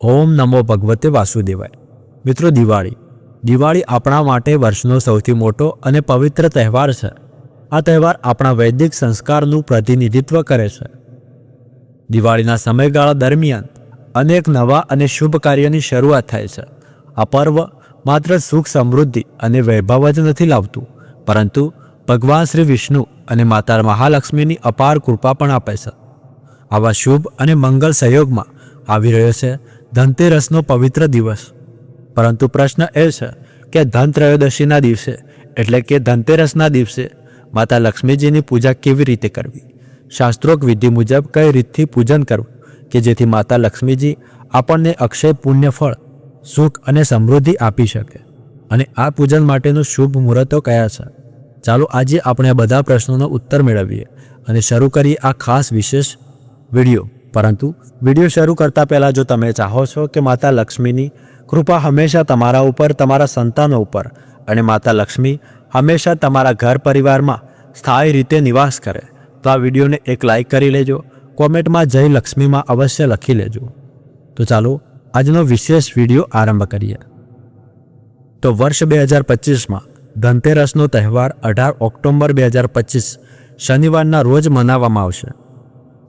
ઓમ નમો ભગવતે વાસુદેવાય. મિત્રો, દિવાળી. દિવાળી આપણા માટે વર્ષનો સૌથી મોટો અને પવિત્ર તહેવાર છે. આ તહેવાર આપણા વૈદિક સંસ્કારનું પ્રતિનિધિત્વ કરે છે. દિવાળીના સમયગાળા દરમિયાન અનેક નવા અને શુભ કાર્યની શરૂઆત થાય છે. આ પર્વ માત્ર સુખ સમૃદ્ધિ અને વૈભવ જ નથી લાવતું, પરંતુ ભગવાન શ્રી વિષ્ણુ અને માતા મહાલક્ષ્મીની અપાર કૃપા પણ આપે છે. આવા શુભ અને મંગલ સહયોગમાં આવી રહ્યો છે ધનતેરસનો પવિત્ર દિવસ. પરંતુ પ્રશ્ન એ છે કે ધનત્રયોદશીના દિવસે, એટલે કે ધનતેરસના દિવસે, માતા લક્ષ્મીજીની પૂજા કેવી રીતે કરવી? શાસ્ત્રોક વિધિ મુજબ કઈ રીતથી પૂજન કરવું? કે જેથી માતા લક્ષ્મીજી આપણને અક્ષય પુણ્ય ફળ, સુખ અને સમૃદ્ધિ આપી શકે? અને આ પૂજન માટેનું શુભ મુહૂર્તો કયા છે? ચાલો આજે આપણે આ બધા પ્રશ્નોનો ઉત્તર મેળવીએ અને શરૂ કરીએ આ ખાસ વિશેષ વીડિયો. પરંતુ વીડિયો શરૂ કરતા પહેલાં જો તમે ચાહો છો કે માતા લક્ષ્મીની કૃપા હંમેશા તમારા ઉપર, તમારા સંતાનો ઉપર અને માતા લક્ષ્મી હંમેશા તમારા ઘર પરિવારમાં સ્થાયી રીતે નિવાસ કરે, તો આ વિડીયોને એક લાઈક કરી લેજો, કોમેન્ટમાં જય લક્ષ્મીમાં અવશ્ય લખી લેજો. તો ચાલો, આજનો વિશેષ વીડિયો આરંભ કરીએ. તો વર્ષ બે હજાર પચીસમાં ધનતેરસનો તહેવાર અઢાર ઓક્ટોબર બે હજાર પચીસ શનિવારના રોજ મનાવવામાં આવશે.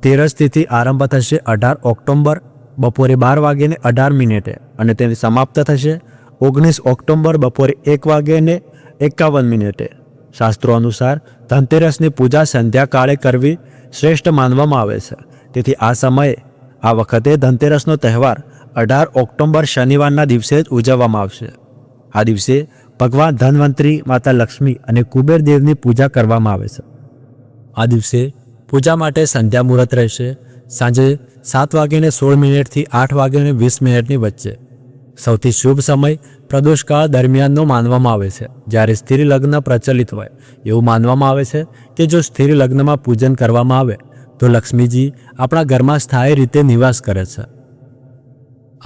તેરસ તિથિ આરંભ થશે અઢાર ઓક્ટોબર બપોરે બાર વાગ્યે અઢાર મિનિટે અને તેની સમાપ્ત થશે ઓગણીસ ઓક્ટોબર બપોરે એક વાગ્યે એકાવન મિનિટે. શાસ્ત્રો અનુસાર ધનતેરસની પૂજા સંધ્યાકાળે કરવી શ્રેષ્ઠ માનવામાં આવે છે. તેથી આ સમયે, આ વખતે ધનતેરસનો તહેવાર અઢાર ઓક્ટોબર શનિવારના દિવસે જ ઉજવવામાં આવશે. આ દિવસે ભગવાન ધનવંતરી, માતા લક્ષ્મી અને કુબેર દેવની પૂજા કરવામાં આવે છે. આ દિવસે પૂજા માટે સંધ્યા મુહૂર્ત રહેશે. સાંજે સાત વાગ્યાને સોળ મિનિટથી આઠ વાગ્યાને વીસ મિનિટની વચ્ચે. સૌથી શુભ સમય પ્રદોષકાળ દરમિયાનનો માનવામાં આવે છે. જ્યારે સ્થિર લગ્ન પ્રચલિત હોય, એવું માનવામાં આવે છે કે જો સ્થિર લગ્નમાં પૂજન કરવામાં આવે, તો લક્ષ્મીજી આપણા ઘરમાં સ્થાયી રીતે નિવાસ કરે છે.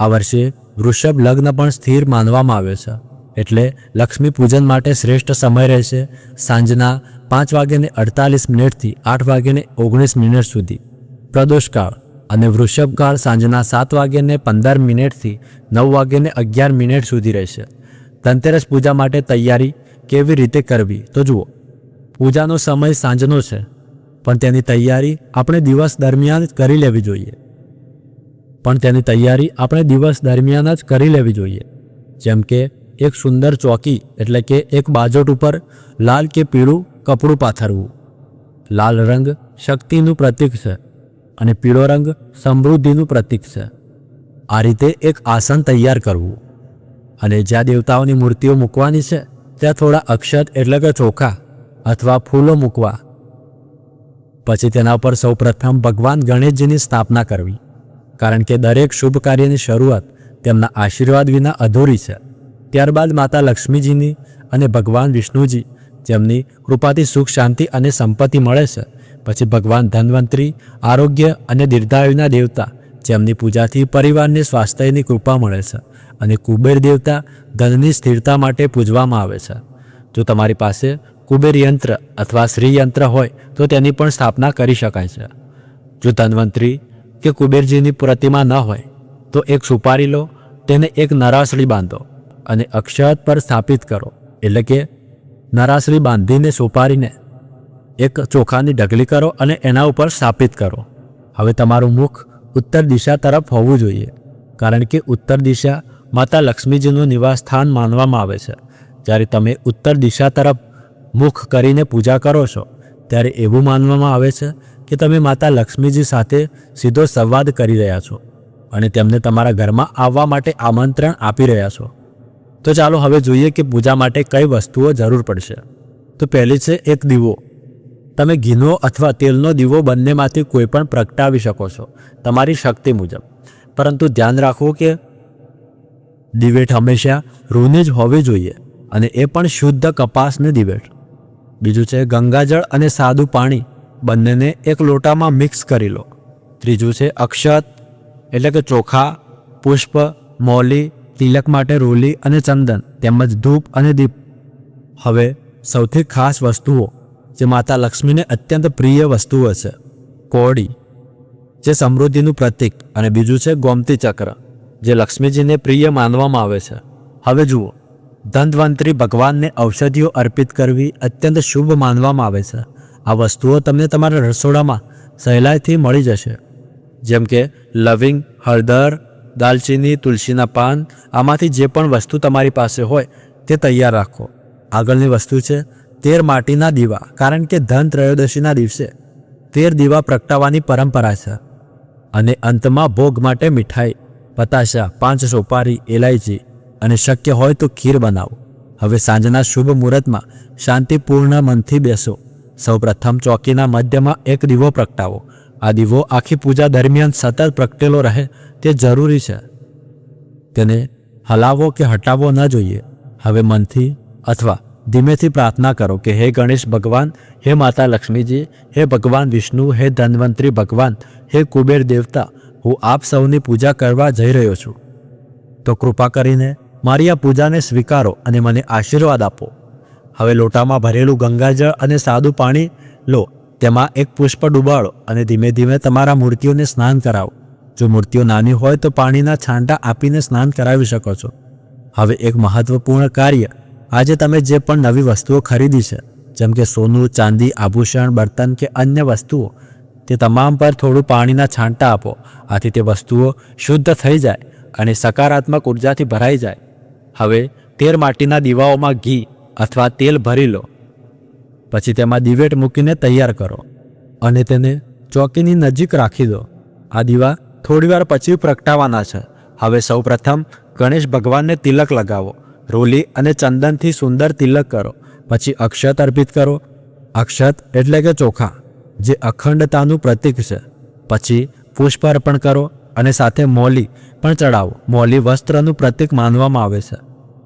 આ વર્ષે વૃષભ લગ્ન પણ સ્થિર માનવામાં આવે છે. એટલે લક્ષ્મી પૂજન માટે શ્રેષ્ઠ સમય રહેશે. સાંજના પાંચ વાગ્યાને અડતાલીસ મિનિટથી આઠ વાગ્યાને ઓગણીસ મિનિટ સુધી. પ્રદોષકાળ અને વૃષભકાળ સાંજના સાત વાગ્યાને પંદર મિનિટથી નવ વાગ્યાને અગિયાર મિનિટ સુધી રહેશે. ધનતેરસ પૂજા માટે તૈયારી કેવી રીતે કરવી તો જુઓ. પૂજાનો સમય સાંજનો છે, પણ તેની તૈયારી આપણે દિવસ દરમિયાન જ કરી લેવી જોઈએ. પણ તેની તૈયારી આપણે દિવસ દરમિયાન જ કરી લેવી જોઈએ. જેમ કે એક સુંદર ચોકી એટલે કે એક બાજોટ ઉપર લાલ કે પીળું કપડું પાથરવું. લાલ રંગ શક્તિનું પ્રતીક છે અને પીળો રંગ સમૃદ્ધિનું પ્રતીક છે. આ રીતે એક આસન તૈયાર કરવું. અને જ્યાં દેવતાઓની મૂર્તિઓ મૂકવાની છે, ત્યાં થોડા અક્ષત એટલે કે ચોખા અથવા ફૂલો મૂકવા. પછી તેના પર સૌપ્રથમ ભગવાન ગણેશજીની સ્થાપના કરવી. કારણ કે દરેક શુભ કાર્યની શરૂઆત તેમના આશીર્વાદ વિના અધૂરી છે. ત્યારબાદ માતા લક્ષ્મીજીની અને ભગવાન વિષ્ણુજી જેમની કૃપાથી સુખ, શાંતિ અને સંપત્તિ મળે છે. પછી ભગવાન ધન્વંતરી, આરોગ્ય અને દીર્ઘાયુના દેવતા, જેમની પૂજાથી પરિવારને સ્વાસ્થ્યની કૃપા મળે છે અને કુબેર દેવતા ધનની સ્થિરતા માટે પૂજવામાં આવે છે. જો તમારી પાસે કુબેર યંત્ર અથવા શ્રી યંત્ર હોય, તો તેની પણ સ્થાપના કરી શકાય છે. જો ધન્વંતરી કે કુબેરજીની પ્રતિમા ન હોય, તો એક સુપારી લો, તેને એક નરાસળી બાંધો અને અક્ષત પર સ્થાપિત કરો, એટલે કે નરાસળી બાંધીને સોપારીને એક ચોખાની ઢગલી કરો અને એના ઉપર સ્થાપિત કરો. હવે તમારું મુખ ઉત્તર દિશા તરફ હોવું જોઈએ, કારણ કે ઉત્તર દિશા માતા લક્ષ્મીજીનું નિવાસ સ્થાન માનવામાં આવે છે. જ્યારે તમે ઉત્તર દિશા તરફ મુખ કરીને પૂજા કરો છો, ત્યારે એવું માનવામાં આવે છે કે તમે માતા લક્ષ્મીજી સાથે સીધો સંવાદ કરી રહ્યા છો અને તેમને તમારા ઘરમાં આવવા માટે આમંત્રણ આપી રહ્યા છો. તો ચાલો હવે જોઈએ કે પૂજા માટે કઈ વસ્તુઓ જરૂર પડશે. તો પહેલી છે એક દીવો. તમે ઘીનો અથવા તેલનો દીવો બંનેમાંથી કોઈ પણ પ્રગટાવી શકો છો, તમારી શક્તિ મુજબ. પરંતુ ધ્યાન રાખો કે દિવેટ હંમેશા રૂની જ હોવી જોઈએ અને એ પણ શુદ્ધ કપાસની દિવેટ. બીજું છે ગંગાજળ અને સાદું પાણી, બંનેને એક લોટામાં મિક્સ કરી લો. ત્રીજું છે અક્ષત, એટલે કે ચોખા, પુષ્પ, મૌલી તિલક માટે રોલી અને ચંદન, તેમજ ધૂપ અને દીપ. હવે, સૌથી ખાસ વસ્તુઓ, જે માતા લક્ષ્મીને અત્યંત પ્રિય વસ્તુઓ છે, કોળી, જે સમૃદ્ધિનું પ્રતીક અને બીજું છે ગોમતી ચક્ર, જે લક્ષ્મીજીને પ્રિય માનવામાં આવે છે. હવે જુઓ, ધનવંતરી ભગવાનને ઔષધિઓ અર્પિત કરવી અત્યંત શુભ માનવામાં આવે છે. આ વસ્તુઓ તમને તમારા રસોડામાં સહેલાઈથી મળી જશે. જેમ કે લવિંગ, હળદર દાલચીની, તુલસીના પાન, આમાંથી જે પણ વસ્તુ તમારી પાસે હોય તે તૈયાર રાખો. આગળની વસ્તુ છે, તેર માટીના દીવા, કારણ કે ધન ત્રયોદશીના દિવસે તેર દીવા પ્રગટાવવાની પરંપરા છે. અને અંતમાં ભોગ માટે મીઠાઈ, પતાશા, પાંચ સોપારી, એલાયચી અને શક્ય હોય તો ખીર બનાવો. હવે સાંજના શુભ મુહૂર્તમાં શાંતિપૂર્ણ મનથી બેસો. સૌપ્રથમ ચોકીના મધ્યમાં એક દીવો પ્રગટાવો. આ દીવો આખી પૂજા દરમિયાન સતત પ્રગટેલો રહે તે જરૂરી છે. તેને હલાવો કે હટાવવો ન જોઈએ. હવે મનથી અથવા ધીમેથી પ્રાર્થના કરો કે હે ગણેશ ભગવાન, હે માતા લક્ષ્મીજી, હે ભગવાન વિષ્ણુ, હે ધન્વંતરી ભગવાન, હે કુબેર દેવતા, હું આપ સૌની પૂજા કરવા જઈ રહ્યો છું. તો કૃપા કરીને મારી આ પૂજાને સ્વીકારો અને મને આશીર્વાદ આપો. હવે લોટામાં ભરેલું ગંગાજળ અને સાદું પાણી લો. તેમાં એક પુષ્પ ડૂબાડો અને ધીમે ધીમે તમારા મૂર્તિઓને સ્નાન કરાવો. જો મૂર્તિઓ નાની હોય તો પાણીના છાંટા આપીને સ્નાન કરાવી શકો છો. હવે એક મહત્વપૂર્ણ કાર્ય. આજે તમે જે પણ નવી વસ્તુઓ ખરીદી છે, જેમ કે સોનું, ચાંદી, આભૂષણ, બર્તન કે અન્ય વસ્તુઓ, તે તમામ પર થોડું પાણીના છાંટા આપો. આથી તે વસ્તુઓ શુદ્ધ થઈ જાય અને સકારાત્મક ઉર્જાથી ભરાઈ જાય. હવે તેર માટીના દીવાઓમાં ઘી અથવા તેલ ભરી લો. પછી તેમાં દિવેટ મૂકીને તૈયાર કરો અને તેને ચોકીની નજીક રાખી દો. આ દીવા થોડીવાર પછી પ્રગટાવવાના છે. હવે સૌપ્રથમ ગણેશ ભગવાનને તિલક લગાવો. રોલી અને ચંદનથી સુંદર તિલક કરો. પછી અક્ષત અર્પિત કરો. અક્ષત એટલે કે ચોખા, જે અખંડતાનું પ્રતીક છે. પછી પુષ્પ અર્પણ કરો અને સાથે મોલી પણ ચડાવો. મોલી વસ્ત્રનું પ્રતીક માનવામાં આવે છે.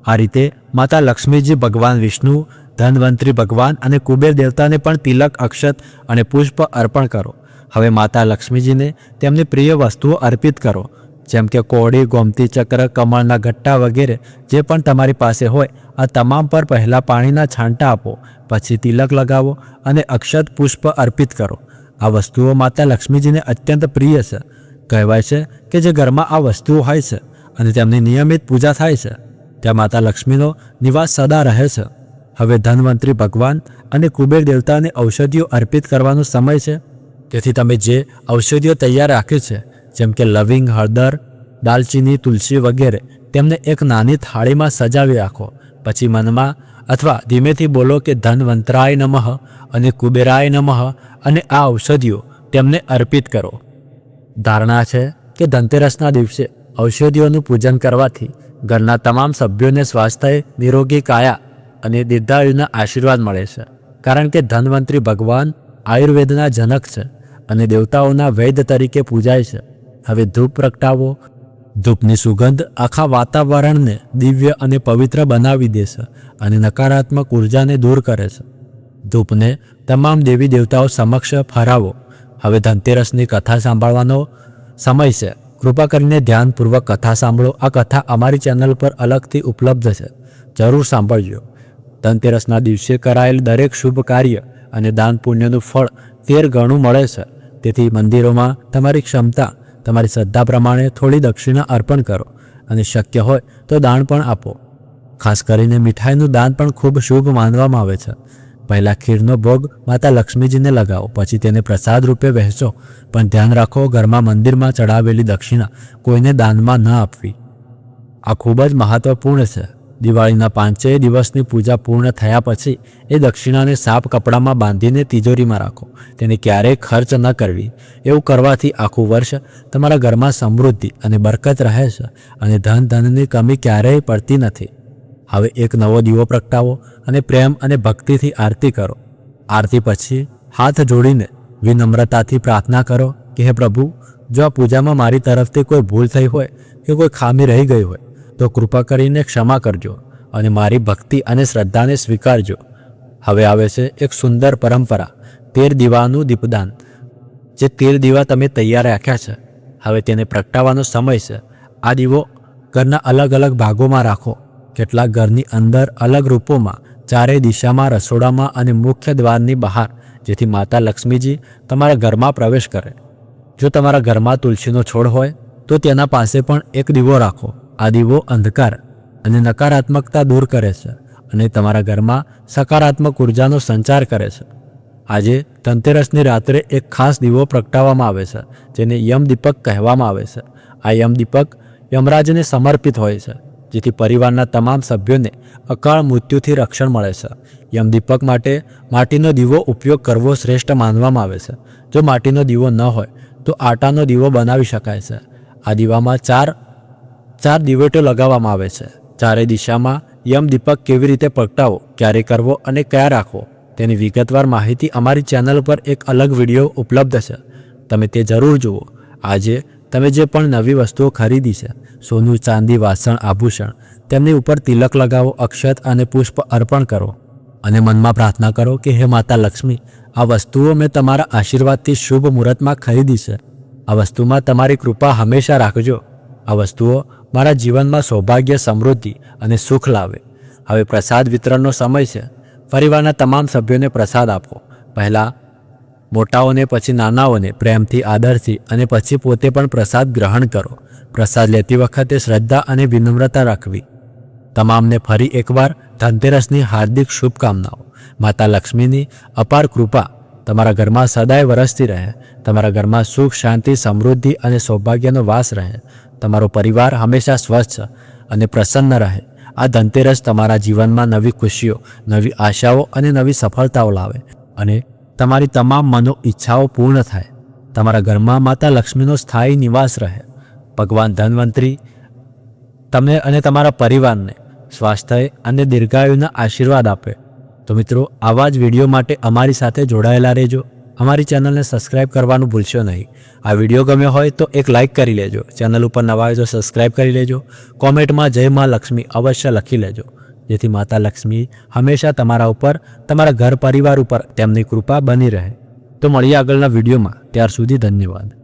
આ રીતે માતા લક્ષ્મીજી ભગવાન વિષ્ણુ ધનવંતરી ભગવાન અને કુબેર દેવતાને પણ તિલક, અક્ષત અને પુષ્પ અર્પણ કરો. હવે માતા લક્ષ્મીજીને તેમની પ્રિય વસ્તુઓ અર્પિત કરો, જેમ કે કોળી, ગોમતી ચક્ર, કમળના ગટ્ટા વગેરે, જે પણ તમારી પાસે હોય, આ તમામ પર પહેલાં પાણીના છાંટા આપો, પછી તિલક લગાવો અને અક્ષત પુષ્પ અર્પિત કરો. આ વસ્તુઓ માતા લક્ષ્મીજીને અત્યંત પ્રિય છે. કહેવાય છે કે જે ઘરમાં આ વસ્તુઓ હોય છે અને તેમની નિયમિત પૂજા થાય છે, ત્યાં માતા લક્ષ્મીનો નિવાસ સદા રહે છે. હવે ધનવંતરી ભગવાન અને કુબેર દેવતાને ઔષધિઓ અર્પિત કરવાનો સમય છે. તેથી તમે જે ઔષધિઓ તૈયાર રાખી છે, જેમ કે લવિંગ, હળદર, દાલચીની, તુલસી વગેરે, તેમને એક નાની થાળીમાં સજાવી રાખો. પછી મનમાં અથવા ધીમેથી બોલો કે ધનવંતરાય નમઃ અને કુબેરાય નમઃ અને આ ઔષધિઓ તેમને અર્પિત કરો. ધારણા છે કે ધનતેરસના દિવસે ઔષધિઓનું પૂજન કરવાથી ઘરના તમામ સભ્યોને સ્વાસ્થ્ય નિરોગી કાયા અને દીર્ઘાયુના આશીર્વાદ મળે છે. કારણ કે ધનવંતરી ભગવાન આયુર્વેદના જનક છે અને દેવતાઓના વૈદ્ય તરીકે પૂજાય છે. હવે ધૂપ પ્રગટાવો. ધૂપની સુગંધ આખા વાતાવરણને દિવ્ય અને પવિત્ર બનાવી દેશે અને નકારાત્મક ઉર્જાને દૂર કરે છે. ધૂપને તમામ દેવી દેવતાઓ સમક્ષ ફરાવો. હવે ધનતેરસની કથા સાંભળવાનો સમય છે. કૃપા કરીને ધ્યાનપૂર્વક કથા સાંભળો. આ કથા અમારી ચેનલ પર અલગથી ઉપલબ્ધ છે. જરૂર સાંભળજો. ધનતેરસના દિવસે કરાયેલ દરેક શુભ કાર્ય અને દાન પુણ્યનું ફળ તેર ગણું મળે છે. તેથી મંદિરોમાં તમારી ક્ષમતા, તમારી શ્રદ્ધા પ્રમાણે થોડી દક્ષિણા અર્પણ કરો અને શક્ય હોય તો દાન પણ આપો. ખાસ કરીને મીઠાઈનું દાન પણ ખૂબ શુભ માનવામાં આવે છે. પહેલાં ખીરનો ભોગ માતા લક્ષ્મીજીને લગાવો, પછી તેને પ્રસાદ રૂપે વહેંચો. પણ ધ્યાન રાખો, ઘરમાં મંદિરમાં ચડાવેલી દક્ષિણા કોઈને દાનમાં ન આપવી. આ ખૂબ જ મહત્વપૂર્ણ છે. દિવાળીના પાંચેય દિવસની પૂજા પૂર્ણ થયા પછી એ દક્ષિણાને સાફ કપડામાં બાંધીને તિજોરીમાં રાખો. તેને ક્યારેય ખર્ચ ન કરવી. એવું કરવાથી આખું વર્ષ તમારા ઘરમાં સમૃદ્ધિ અને બરકત રહે છે અને ધન ધનની કમી ક્યારેય પડતી નથી. હવે એક નવો દીવો પ્રગટાવો અને પ્રેમ અને ભક્તિથી આરતી કરો. આરતી પછી હાથ જોડીને વિનમ્રતાથી પ્રાર્થના કરો કે, હે પ્રભુ, જો આ પૂજામાં મારી તરફથી કોઈ ભૂલ થઈ હોય કે કોઈ ખામી રહી ગઈ હોય તો કૃપા કરીને ક્ષમા કરજો અને મારી ભક્તિ અને શ્રદ્ધાને સ્વીકારજો. હવે આવે છે એક સુંદર પરંપરા, તેર દીવાનું દીપદાન. જે તેર દીવા તમે તૈયાર રાખ્યા છે, હવે તેને પ્રગટાવવાનો સમય છે. આ દીવો ઘરના અલગ અલગ ભાગોમાં રાખો. કેટલાક ઘરની અંદર અલગ રૂપોમાં, ચારેય દિશામાં, રસોડામાં અને મુખ્ય દ્વારની બહાર, જેથી માતા લક્ષ્મીજી તમારા ઘરમાં પ્રવેશ કરે. જો તમારા ઘરમાં તુલસીનો છોડ હોય, તો તેના પાસે પણ એક દીવો રાખો. આ દીવો અંધકાર અને નકારાત્મકતા દૂર કરે છે અને તમારા ઘરમાં સકારાત્મક ઉર્જાનો સંચાર કરે છે. આજે ધનતેરસની રાત્રે એક ખાસ દીવો પ્રગટાવવામાં આવે છે, જેને યમદીપક કહેવામાં આવે છે. આ યમદીપક યમરાજને સમર્પિત હોય છે, જેથી પરિવારના તમામ સભ્યોને અકાળ મૃત્યુથી રક્ષણ મળે છે. યમદીપક માટે માટીનો દીવો ઉપયોગ કરવો શ્રેષ્ઠ માનવામાં આવે છે. જો માટીનો દીવો ન હોય, તો આટાનો દીવો બનાવી શકાય છે. આ દીવામાં ચાર ચાર દિવેટો લગાવવામાં આવે છે. ચારે દિશામાં યમદીપક કેવી રીતે પ્રગટાવો, ક્યારે કરવો અને કયા રાખવો, તેની વિગતવાર માહિતી અમારી ચેનલ પર એક અલગ વીડિયો ઉપલબ્ધ છે. તમે તે જરૂર જુઓ. આજે તમે જે પણ નવી વસ્તુઓ ખરીદી છે, સોનું, ચાંદી, વાસણ, આભૂષણ, તેમની ઉપર તિલક લગાવો, અક્ષત અને પુષ્પ અર્પણ કરો. અને મનમાં પ્રાર્થના કરો કે, હે માતા લક્ષ્મી, આ વસ્તુઓ મેં તમારા આશીર્વાદથી શુભ મુહૂર્તમાં ખરીદી છે. આ વસ્તુમાં તમારી કૃપા હંમેશા રાખજો. આ વસ્તુઓ મારા જીવનમાં સૌભાગ્ય, સમૃદ્ધિ અને સુખ લાવે. હવે પ્રસાદ વિતરણનો સમય છે. પરિવારના તમામ સભ્યોને પ્રસાદ આપો. પહેલાં મોટાઓને, પછી નાનાઓને પ્રેમથી આદરથી અને પછી પોતે પણ પ્રસાદ ગ્રહણ કરો. પ્રસાદ લેતી વખતે શ્રદ્ધા અને વિનમ્રતા રાખવી. તમામને ફરી એકવાર ધનતેરસની હાર્દિક શુભકામનાઓ. માતા લક્ષ્મીની અપાર કૃપા તમારા ઘરમાં સદાય વરસતી રહે. તમારા ઘરમાં સુખ, શાંતિ, સમૃદ્ધિ અને સૌભાગ્યનો વાસ રહે. તમારો પરિવાર હંમેશા સ્વસ્થ અને પ્રસન્ન રહે. આ ધનતેરસ તમારા જીવનમાં નવી ખુશીઓ, નવી આશાઓ અને નવી સફળતાઓ લાવે અને તમારી તમામ મનો ઈચ્છાઓ પૂર્ણ થાય. તમારા ઘરમાં માતા લક્ષ્મીનો સ્થાયી નિવાસ રહે. ભગવાન ધનવંતરી તમને અને તમારા પરિવારને સ્વાસ્થ્ય અને દીર્ઘાયુના આશીર્વાદ આપે. તો મિત્રો, આવા જ વીડિયો માટે અમારી સાથે જોડાયેલા રહેજો. અમારી ચેનલને સબસ્ક્રાઇબ કરવાનું ભૂલશો નહીં. આ વીડિયો ગમ્યો હોય તો એક લાઇક કરી લેજો. ચેનલ ઉપર નવા હોય તો સબસ્ક્રાઇબ કરી લેજો. કોમેન્ટમાં જય મા લક્ષ્મી અવશ્ય લખી લેજો. જેથી માતા લક્ષ્મી હંમેશા તમારા ઉપર, તમારા ઘર પરિવાર ઉપર તેમની કૃપા બની રહે. તો મળીએ આગળના વિડીયોમાં. ત્યાર સુધી ધન્યવાદ.